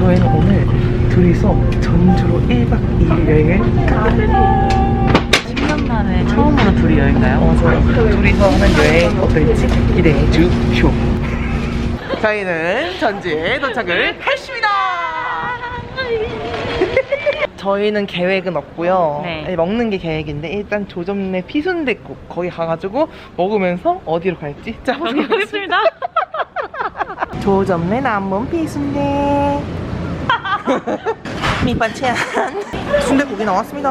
저희는 오늘 둘이서 전주로 1박 2일 여행을 가거든요. 10년 만에 처음으로 둘이 여행 가요? 맞아요. 둘이서 하는 여행 어떨지 기대해 주쇼. 저희는 전주에 도착을 했습니다. 저희는 계획은 없고요. 네. 먹는 게 계획인데 일단 조점내 피순대국 거기 가가지고 먹으면서 어디로 갈지 짜보겠습니다. 조점내 남문 피순대 밑반찬 순대국이 나왔습니다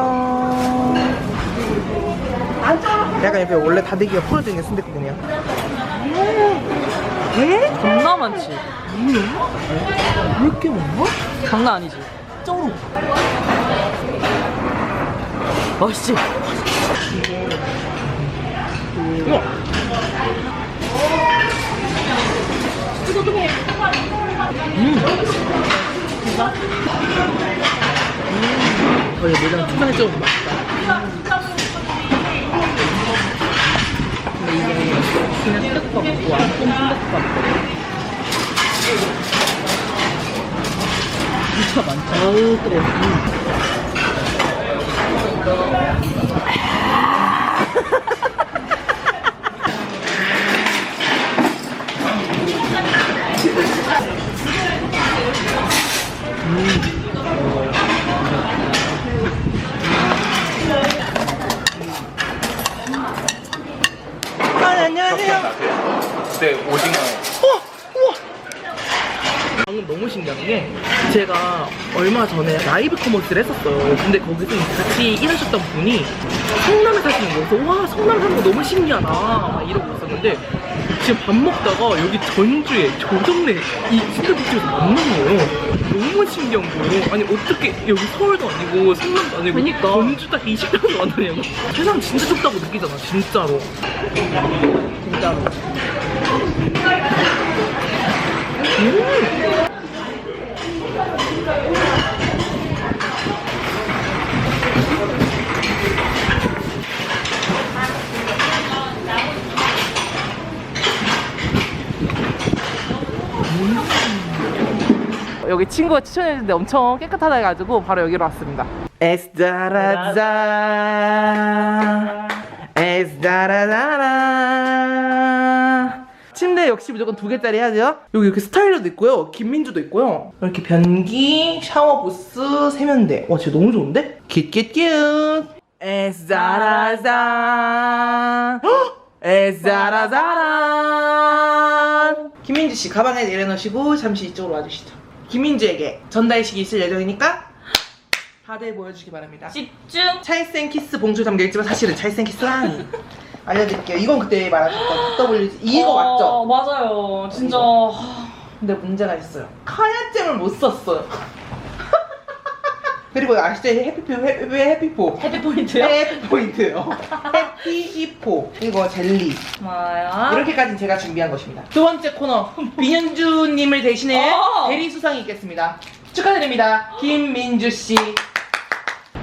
약간 이렇게 원래 다대기가 풀어져 있는 순대국이네요 에? 겁나 많지. 왜 이렇게 많아? 장난 아니지. 쩌루 맛있지? 우와 음. 어, 이 매장 초장이 좀 맛있다. 근데 이게 그냥 순대국 같고 완전 순대국 같고. 진짜 많다. 어우, 뜨거워. 음. 아, 안녕하세요. 네, 오징어. 어, 우와. 방금 너무 신기한 게 제가 얼마 전에 커머스를 했었어요. 근데 거기서 같이 일하셨던 분이 성남에 사시는 거여서 와 성남 사는 거 너무 신기하다 막 이러고 있었는데 지금 밥 먹다가 여기 전주에 조정래 이 순대국집에서 만난 거예요. 너무 신기한 거예요. 아니 어떻게 여기 서울도 아니고 성남도 아니고 그니까. 전주 딱이 식당에서 만나냐고. 세상 진짜 좁다고 느끼잖아 진짜로. 진짜로. 여기 친구가 추천해줬는데 엄청 깨끗하다 해가지고 바로 여기로 왔습니다. 에스다라자 에스다라자라 침대 역시 무조건 두 개짜리 해야죠. 여기 이렇게 스타일러도 있고요. 김민주도 있고요. 이렇게 변기, 샤워 부스, 세면대. 와, 진짜 너무 좋은데? kitkitkit 에스다라자 에스다라자라 김민주 씨 가방에 내려놓으시고 잠시 이쪽으로 와주시죠. 김민주에게 전달식이 있을 예정이니까 다들 보여주시기 바랍니다. 집중. 찰생 키스 봉투 담겨 있지만 사실은 찰생 키스가 아니. 알려드릴게요. 이건 그때 말하셨던 W 이거 어, 맞죠? 맞아요. 진짜. 근데 문제가 있어요. 카야잼을 못 썼어요. 그리고 아시죠? 해피포 해피 해피포 해피 포인트요? 해피 포인트요. 해피 히포 이거 젤리 뭐야? 이렇게까지는 제가 준비한 것입니다. 두 번째 코너 민주님을 대신해 어. 대리 수상이 있겠습니다. 축하드립니다, 김민주 씨.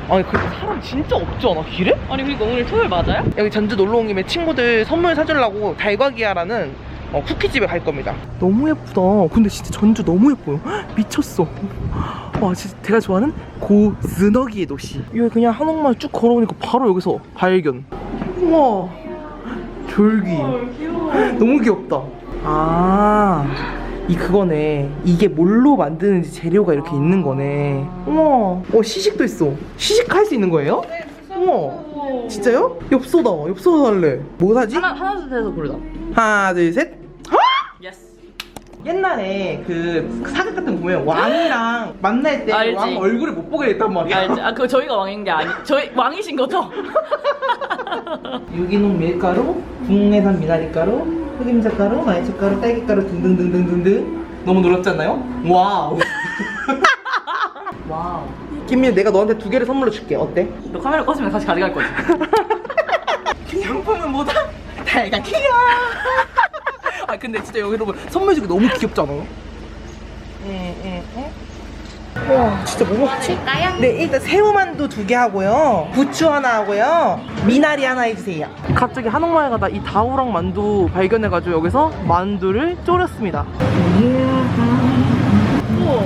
아니 근데 사람 진짜 없지 않아 길에? 아니 그러니까 오늘 토요일 맞아요? 여기 전주 놀러 온 김에 친구들 선물 사주려고 달과기야라는 어, 쿠키집에 갈 겁니다. 너무 예쁘다. 근데 진짜 전주 너무 예뻐요. 헉, 미쳤어. 와, 진짜 제가 좋아하는 고즈너기의 도시. 여기 그냥 한옥마을 쭉 걸어오니까 바로 여기서 발견. 우와, 졸기. 너무 귀엽다. 아, 이 그거네. 이게 뭘로 만드는지 재료가 이렇게 있는 거네. 우와, 어 시식도 있어. 시식할 수 있는 거예요? 우와. 진짜요? 엽서다. 엽서 살래. 뭐 사지? 하나 하나 둘 셋에서 고르자. 하나, 둘, 셋. 옛날에 그 사극 같은 거 보면 왕이랑 만날 때 알지. 왕 얼굴을 못 보게 됐단 말이야. 알지? 아 그거 저희가 왕인 게 아니. 저희 왕이신 거죠? 유기농 밀가루, 국내산 미나리가루, 흑임자가루, 마이첵가루, 딸기가루 등등등등등등. 너무 놀랍지 않나요? 와우. 와우. 김민 내가 너한테 두 개를 선물로 줄게. 어때? 너 카메라 꺼지면 다시 가져갈 거지. 기념품은 뭐다? 달걀이야. 아 근데 진짜 여기 여러분 선물 주기 너무 귀엽지 않아요? 와 진짜 뭐 먹지? 네 일단 새우만두 두 개 하고요 부추 하나 하고요 미나리 하나 해주세요 갑자기 한옥마을 가다 이 다우랑 만두 발견해가지고 여기서 만두를 졸였습니다 우와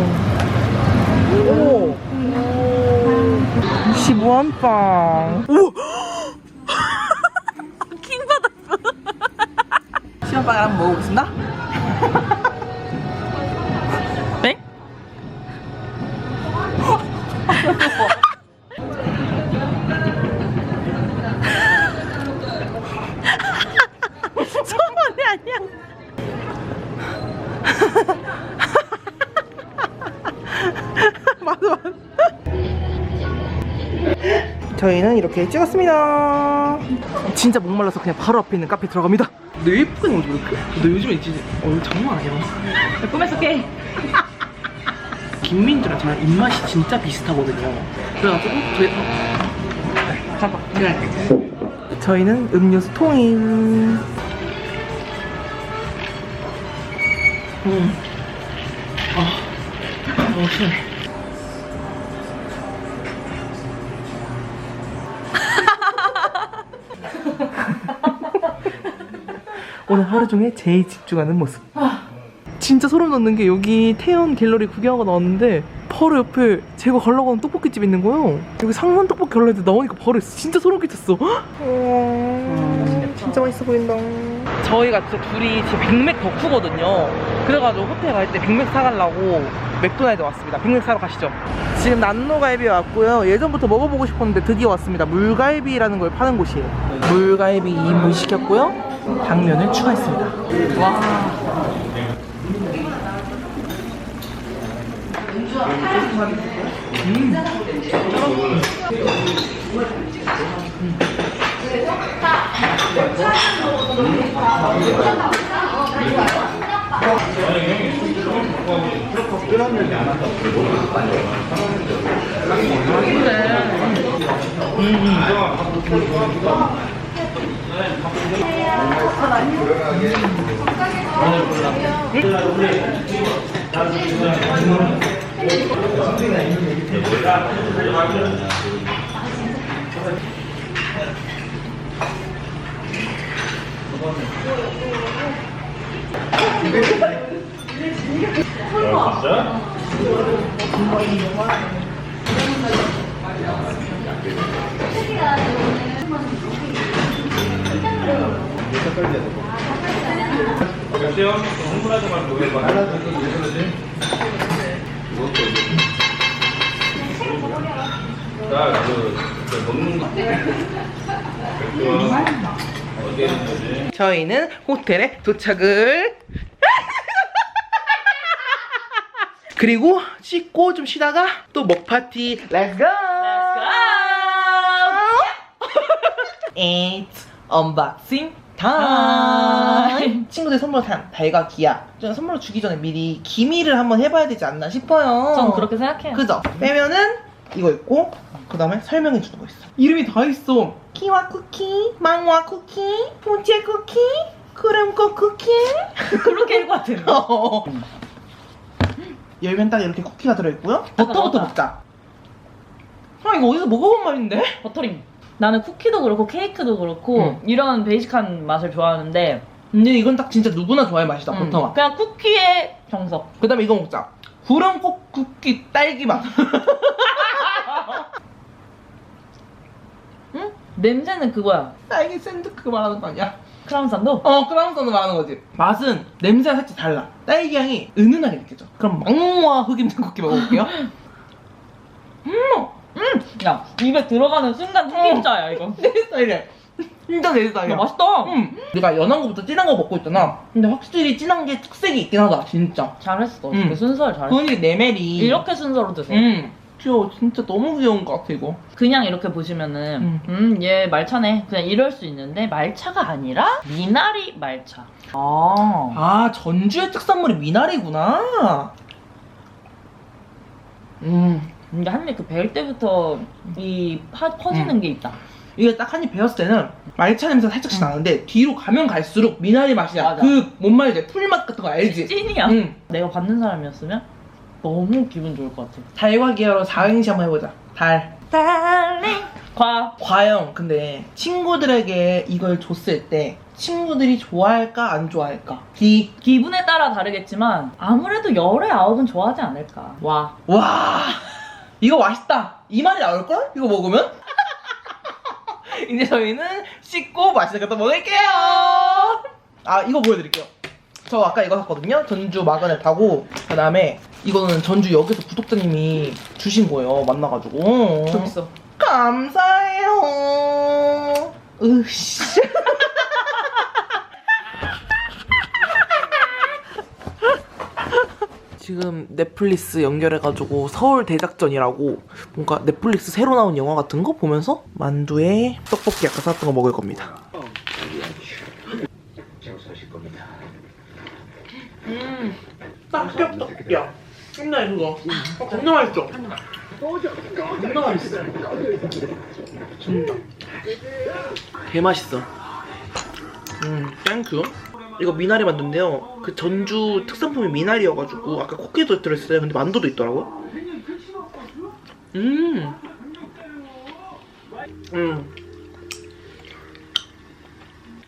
오. 시부한빵. 오. 킹 받았어. 시부한빵을 한번 먹어보겠습니다. 네? 저번에 아니야. 맞아 맞아. 저희는 이렇게 찍었습니다. 진짜 목말라서 그냥 바로 앞에 있는 카페 들어갑니다. 내 예쁘게 이렇게. 너 요즘에 있지? 어 장난 아니야. 꿈에서 깨. 김민주랑 저랑 입맛이 진짜 비슷하거든요. 그래가지고 저희 잠깐. 네. 저희는 음료수 통일. 음. 아, 너무 심해. 오늘 하루 중에 제일 집중하는 모습. 진짜 소름 돋는 게 여기 태연 갤러리 구경하고 나왔는데 바로 옆에 제가 가려고 하는 떡볶이집 있는 거예요. 여기 상문 떡볶이 가려는데 나오니까 바로 진짜 소름 끼쳤어. 진짜 맛있어 보인다. 저희가 진짜 둘이 진짜 빅맥 덕후거든요. 그래가지고 호텔 갈 때 빅맥 사가려고 맥도날드 왔습니다. 빅맥 사러 가시죠. 지금 난로갈비에 왔고요. 예전부터 먹어보고 싶었는데 드디어 왔습니다. 물갈비라는 걸 파는 곳이에요. 물갈비 2인분 시켰고요. 당면을 추가했습니다. 와. 아, 안녕하세요. 저희는 호텔에 도착을 그리고 씻고 좀 쉬다가 또 먹파티. 렛츠고 It's unboxing time 친구들 선물 다 달과 기야 저는 선물로 주기 전에 미리 기미를 한번 해봐야 되지 않나 싶어요 전 그렇게 생각해요. 그죠? 빼면은 이거 있고 그 다음에 설명해 주는 거 있어 이름이 다 있어 키와 쿠키, 망와 쿠키, 포체 쿠키, 크림코 쿠키 그렇게 것 같은데. 어. 열면 딱 이렇게 쿠키가 들어있고요 버터부터 맞아. 먹자 아 이거 어디서 먹어본 말인데? 버터링. 나는 쿠키도 그렇고 케이크도 그렇고 응. 이런 베이직한 맛을 좋아하는데 근데 이건 딱 진짜 누구나 좋아할 맛이다 음, 맛 그냥 쿠키의 정석. 그 다음에 이거 먹자 구름코 쿠키 딸기 맛 응? 냄새는 그거야. 딸기 샌드 그거 말하는 거 아니야? 크라운산도? 어, 크라운선을 말하는 거지. 맛은 냄새가 살짝 달라. 딸기 향이 은은하게 느껴져. 그럼 망모와 흑임자 쿠키 먹어볼게요. 음, 야 입에 들어가는 순간 튀김자야 이거. 내 스타일이야. 진짜 내 스타일이야. 야, 맛있다. 음, 내가 연한 거부터 진한 거 먹고 있잖아. 근데 확실히 진한 게 특색이 있긴 하다, 진짜. 잘했어. 음. 그 순서를 잘했어. 그러니 네멜이. 이렇게 순서로 드세요. 음, 귀여워. 진짜 너무 귀여운 것 같아, 이거. 그냥 이렇게 보시면은 음 얘 말차네 그냥 이럴 수 있는데 말차가 아니라 미나리 말차 아 아, 전주의 특산물이 미나리구나. 음, 이게 한입 그 배울 때부터 이 파, 퍼지는 음. 게 있다 이게 딱 한입 배웠을 때는 말차 냄새가 살짝씩 나는데 뒤로 가면 갈수록 미나리 맛이야. 맞아. 그 뭔 말이지? 풀맛 같은 거 알지? 찐이야 응. 내가 받는 사람이었으면 너무 기분 좋을 것 같아 달과 기어로 4행시 한번 해보자. 달. 달링 과 과연 근데 친구들에게 이걸 줬을 때 친구들이 좋아할까 안 좋아할까? 기. 기분에 따라 다르겠지만 아무래도 열의 아홉은 좋아하지 않을까 와 와. 이거 맛있다. 이 말이 나올걸? 이거 먹으면? 이제 저희는 씻고 맛있는 것도 먹을게요. 아 이거 보여드릴게요. 저 아까 이거 샀거든요. 전주 마그넷하고. 그 다음에 이거는 전주 역에서 구독자님이 주신 거예요. 만나가지고. 저기 있어. 감사해요. 으씨 지금 넷플릭스 연결해가지고 서울 대작전이라고 뭔가 넷플릭스 새로 나온 영화 같은 거 보면서 만두에 떡볶이 아까 샀던 거 먹을 겁니다. 음, 딱 떡볶이야. 끝나 이거. 어, 겁나 맛있어. 겁나 맛있어. 진짜. 개 맛있어. 음, 땡큐. 이거 미나리 만두인데요. 그 전주 특산품이 미나리여가지고 아까 코끼리도 들어있어요. 근데 만두도 있더라고요. 음. 음.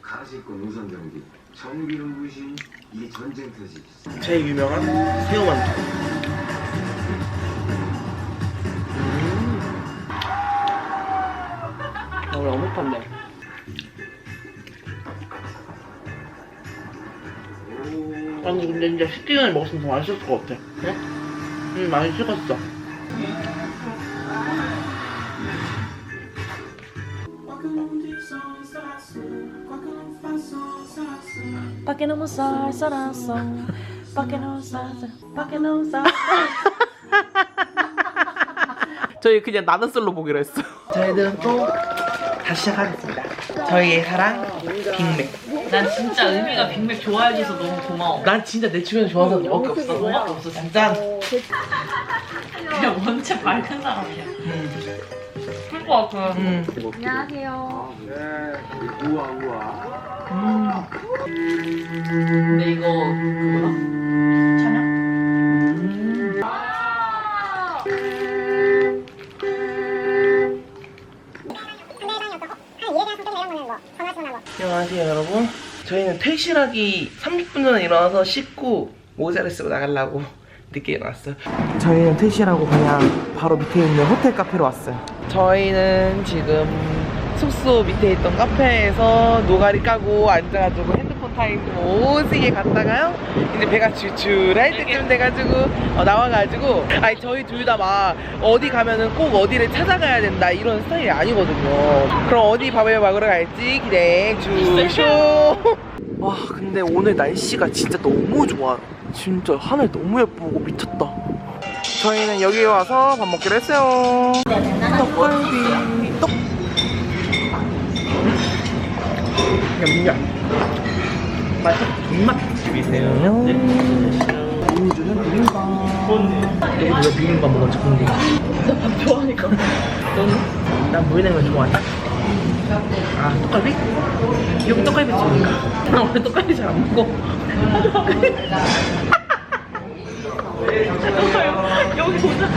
가시권 우선 경기 정비는 무신 이 전쟁 터지 제일 유명한 새우 만두. 나 오늘 어묵한데. 아니 근데 진짜 식기전에 먹었으면 더 맛있을 것 같아. 그래? 응 많이 식었어. 밖에 너무 쌀쌀했어. 밖에 너무 쌀쌀. 밖에 너무 쌀쌀. 저희 그냥 나는 솔로 보기로 했어요. 저희는 또 다시 시작하겠습니다. 저희의 사랑 빅맥. 난 진짜 의미가 빅맥 좋아해줘서 너무 고마워. 난 진짜 내 주변에 좋아하는 사람 너밖에 없어. 너밖에 없어 진짜. 그냥 원체 밝은 사람이야. 음. 그럴 것 같아. 음. 안녕하세요. 우와 우와 근데 이거 그거야? 퇴실하기 30분 전에 일어나서 씻고 모자를 쓰고 나가려고 늦게 일어났어요. 저희는 퇴실하고 그냥 바로 밑에 있는 호텔 카페로 왔어요. 저희는 지금 숙소 밑에 있던 카페에서 노가리 까고 앉아가지고 핸드폰 타임 오지게 갔다가요. 이제 배가 출출할 때쯤 돼가지고 어, 나와가지고 아니 저희 둘 다 막 어디 가면은 꼭 어디를 찾아가야 된다 이런 스타일이 아니거든요. 그럼 어디 밥을 먹으러 갈지 기대 주쇼. 와 근데 오늘 날씨가 진짜 너무 좋아. 진짜 하늘 너무 예쁘고 미쳤다. 저희는 여기 와서 밥 먹기로 했어요. 떡갈비 떡. 냠냠. 맛있어. 존맛. 안녕. 우주는 비빔밥. 여기도 왜 비빔밥 먹었지 근데? 밥 좋아하니까. 너는? 난 물냉면 좋아해. 아 떡갈비? 여기 떡갈비 집인가? 나 원래 떡갈비 잘 안 먹어. 여기 보자.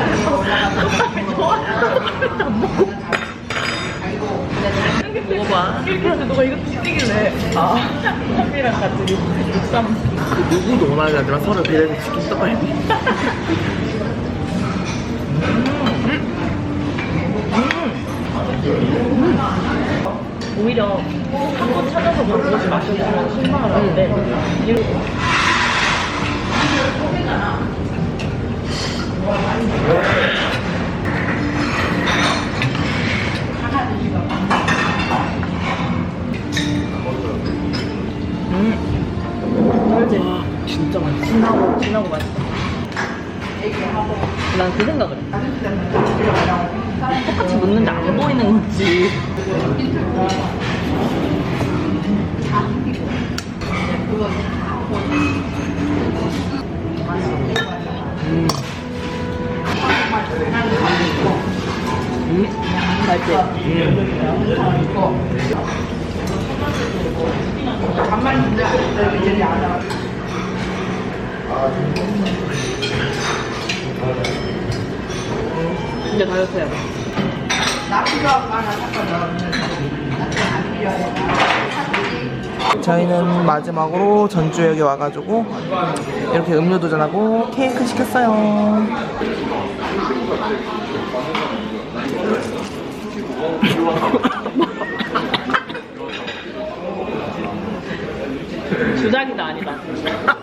떡갈비 좋아해. 떡갈비 안 먹고. 먹어봐. 이렇게 하는데 너가 이거 튀기길래. 아. 커피랑 같이 육삼. 그 누구도 원하지 않지만 서로 배려서 치킨 떡갈비. 오히려 한번 찾아서 것이 맛있으면 실망을 하는데 이런 알지? 진짜 맛있어. 진하고 진하고 맛있어. 난 그 생각을 해. 똑같이 먹는데 안 보이는 거지. 맛있지? 근데 다이어트 저희는 마지막으로 전주역에 와가지고 이렇게 음료 도전하고 케이크 시켰어요. 주작이다 아니다.